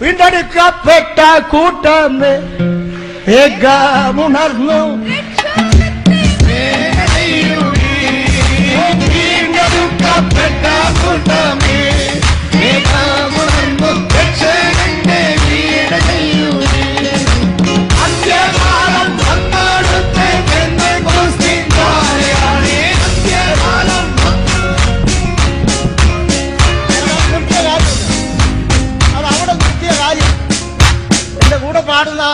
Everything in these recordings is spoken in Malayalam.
വീണ്ടെടുക്കപ്പെട്ട കൂട്ടമേ ഏകമുണർന്നു കൂടെ പാടുന്ന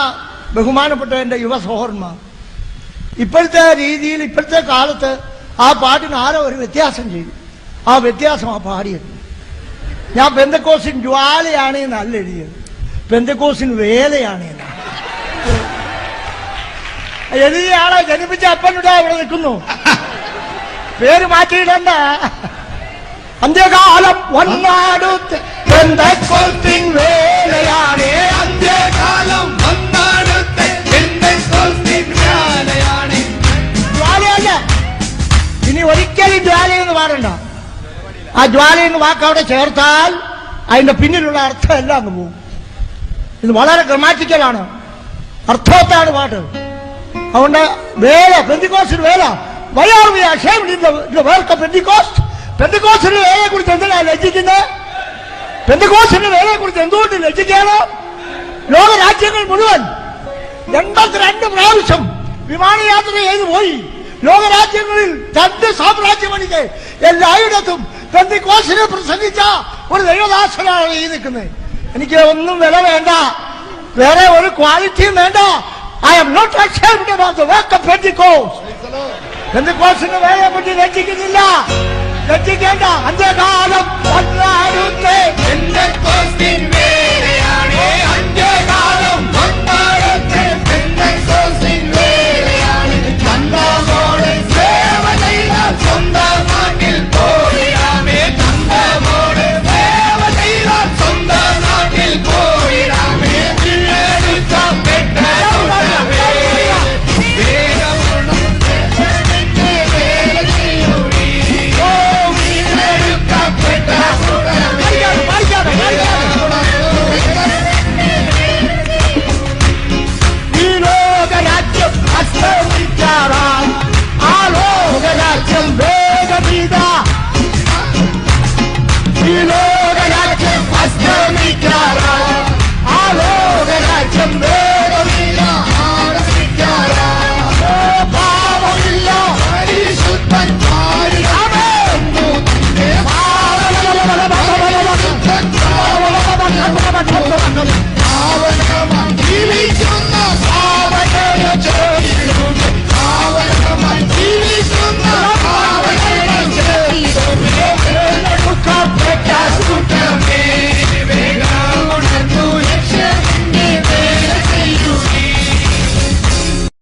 ബഹുമാനപ്പെട്ട എന്റെ യുവ സഹോദരന്മാർ. ഇപ്പോഴത്തെ രീതിയിൽ ഇപ്പോഴത്തെ കാലത്ത് ആ പാട്ടിന് ആരോ ഒരു വ്യത്യാസം ചെയ്തു. ആ വ്യത്യാസം ആ പാടിയത്. ഞാൻ പെന്തക്കോസിൻ ജ്വാലയാണ് എന്നല്ല എഴുതിയത്. പെന്തക്കോസിൻ വേലയാണ് എന്ന് എഴുതിയ ആളെ ജനിപ്പിച്ച അപ്പനുടെ അവിടെ നിൽക്കുന്നു. പേര് മാറ്റിയിടണ്ട. അന്ത്യകാലം പെന്തക്കോസ്തിൻ വേലയാണ്. ഇനി ഒരിക്കലും ജ്വാല എന്ന് പാടണ്ട. ആ ജ്വാല എന്ന് വാക്ക് അവിടെ ചേർത്താൽ അതിന്റെ പിന്നിലുള്ള അർത്ഥം എല്ലാം അങ്ങ് പോകും. ഇത് വളരെ ഗ്രമാറ്റിക്കലാണ് അർത്ഥവത്താണ് പാട്ട്. അതുകൊണ്ട് വേല പെന്തിക്കോസിന് വേല. വി in the, in the work of Pentecost? പെന്തിക്കോസ്റ്റിന് വേലയെ കുറിച്ച് എന്തിനാ ലജ്ജിക്കുന്നത് പെന്തിക്കോസ്റ്റിന്റെ വേലയെ കുറിച്ച് എന്തുകൊണ്ട് ലജ്ജിക്കണം ലോകരാജ്യങ്ങൾ മുഴുവൻ എൺപത്തിരണ്ട് പ്രാവശ്യം വിമാനയാത്ര ചെയ്തു പോയി. ലോകരാജ്യങ്ങളിൽ രണ്ട് സാമ്രാജ്യമണിക്ക് എല്ലായിടത്തും പെന്തിക്കോസിനെ പ്രസംഗിച്ച ഒരു ദൈവദാസനാണ് ഈ നിൽക്കുന്നത്. എനിക്ക് ഒന്നും വില വേണ്ട. വേറെ ഒരു ക്വാളിറ്റിയും വേണ്ട. I'm not ashamed of the work വേലയെ പറ്റി ലജ്ജിക്കുന്നില്ല. ലജ്ജിക്കേണ്ട. അന്ത്യകാലം